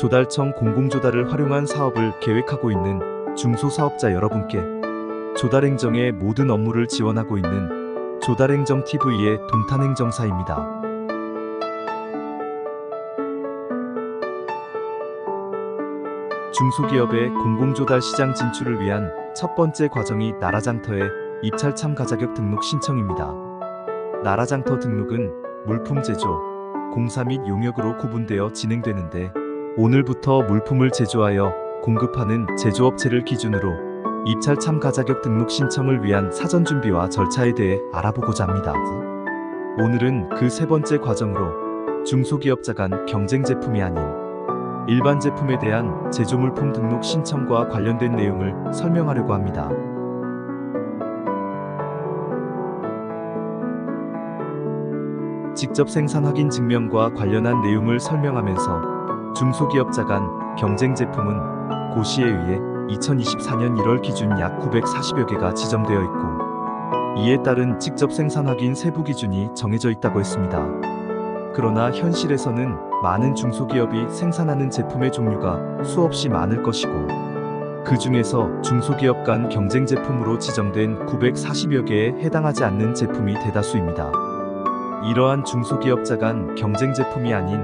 조달청 공공조달을 활용한 사업을 계획하고 있는 중소사업자 여러분께 조달행정의 모든 업무를 지원하고 있는 조달행정TV의 동탄행정사입니다. 중소기업의 공공조달 시장 진출을 위한 첫 번째 과정이 나라장터의 입찰 참가 자격 등록 신청입니다. 나라장터 등록은 물품 제조, 공사 및 용역으로 구분되어 진행되는데 오늘부터 물품을 제조하여 공급하는 제조업체를 기준으로 입찰 참가 자격 등록 신청을 위한 사전 준비와 절차에 대해 알아보고자 합니다. 오늘은 그 세 번째 과정으로 중소기업자 간 경쟁 제품이 아닌 일반 제품에 대한 제조물품 등록 신청과 관련된 내용을 설명하려고 합니다. 직접 생산 확인 증명과 관련한 내용을 설명하면서 중소기업자 간 경쟁 제품은 고시에 의해 2024년 1월 기준 약 940여 개가 지정되어 있고 이에 따른 직접 생산 확인 세부 기준이 정해져 있다고 했습니다. 그러나 현실에서는 많은 중소기업이 생산하는 제품의 종류가 수없이 많을 것이고 그 중에서 중소기업 간 경쟁 제품으로 지정된 940여 개에 해당하지 않는 제품이 대다수입니다. 이러한 중소기업자 간 경쟁 제품이 아닌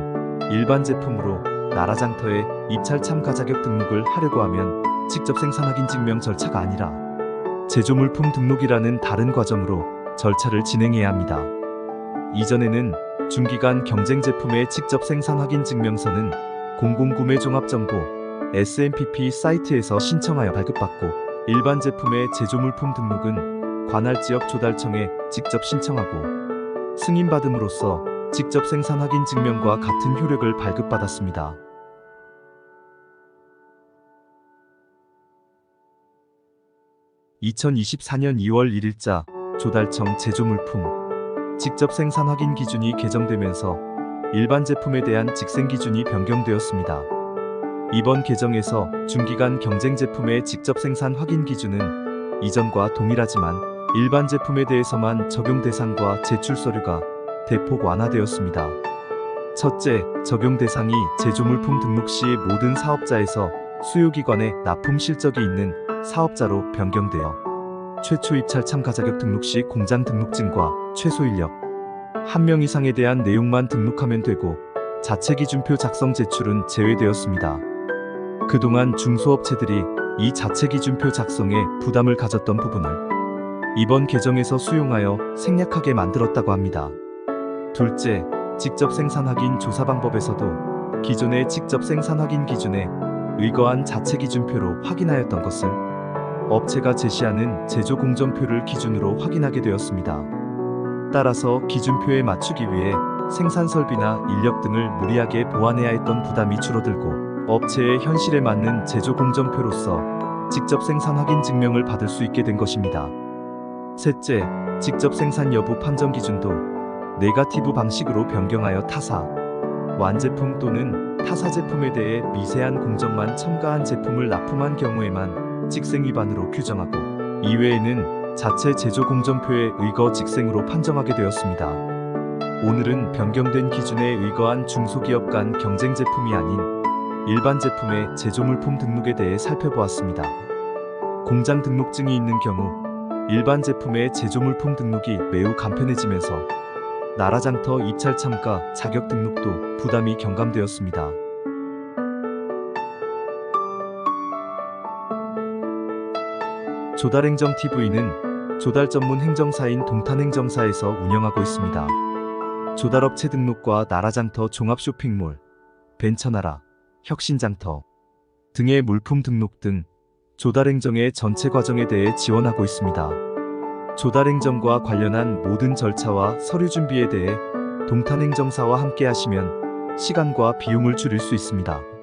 일반 제품으로 나라장터에 입찰 참가 자격 등록을 하려고 하면 직접 생산 확인 증명 절차가 아니라 제조물품 등록이라는 다른 과정으로 절차를 진행해야 합니다. 이전에는 중기간 경쟁 제품의 직접 생산 확인 증명서는 공공구매 종합정보 SMPP 사이트에서 신청하여 발급받고 일반 제품의 제조물품 등록은 관할 지역 조달청에 직접 신청하고 승인받음으로써 직접 생산 확인 증명과 같은 효력을 발급받았습니다. (2024년 2월 1일자) 조달청 제조물품 직접 생산 확인 기준이 개정되면서 일반 제품에 대한 직생 기준이 변경되었습니다. 이번 개정에서 중기간 경쟁 제품의 직접 생산 확인 기준은 이전과 동일하지만 일반 제품에 대해서만 적용 대상과 제출 서류가 대폭 완화되었습니다. 첫째, 적용 대상이 제조물품 등록 시 모든 사업자에서 수요기관에 납품 실적이 있는 사업자로 변경되어 최초 입찰 참가 자격 등록 시 공장 등록증과 최소 인력 한명 이상에 대한 내용만 등록하면 되고 자체 기준표 작성 제출은 제외되었습니다. 그동안 중소업체들이 이 자체 기준표 작성에 부담을 가졌던 부분을 이번 개정에서 수용하여 생략하게 만들었다고 합니다. 둘째, 직접 생산 확인 조사 방법에서도 기존의 직접 생산 확인 기준에 의거한 자체 기준표로 확인하였던 것을 업체가 제시하는 제조 공정표를 기준으로 확인하게 되었습니다. 따라서 기준표에 맞추기 위해 생산 설비나 인력 등을 무리하게 보완해야 했던 부담이 줄어들고 업체의 현실에 맞는 제조 공정표로서 직접 생산 확인 증명을 받을 수 있게 된 것입니다. 셋째, 직접 생산 여부 판정 기준도 네가티브 방식으로 변경하여 타사, 완제품 또는 타사 제품에 대해 미세한 공정만 첨가한 제품을 납품한 경우에만 직생 위반으로 규정하고 이외에는 자체 제조 공정표에 의거 직생으로 판정하게 되었습니다. 오늘은 변경된 기준에 의거한 중소기업 간 경쟁 제품이 아닌 일반 제품의 제조물품 등록에 대해 살펴보았습니다. 공장 등록증이 있는 경우 일반 제품의 제조물품 등록이 매우 간편해지면서 나라장터 입찰 참가 자격 등록도 부담이 경감되었습니다. 조달행정TV는 조달 전문 행정사인 동탄행정사에서 운영하고 있습니다. 조달업체 등록과 나라장터 종합 쇼핑몰, 벤처나라, 혁신장터 등의 물품 등록 등 조달행정의 전체 과정에 대해 지원하고 있습니다. 조달행정과 관련한 모든 절차와 서류 준비에 대해 동탄행정사와 함께 하시면 시간과 비용을 줄일 수 있습니다.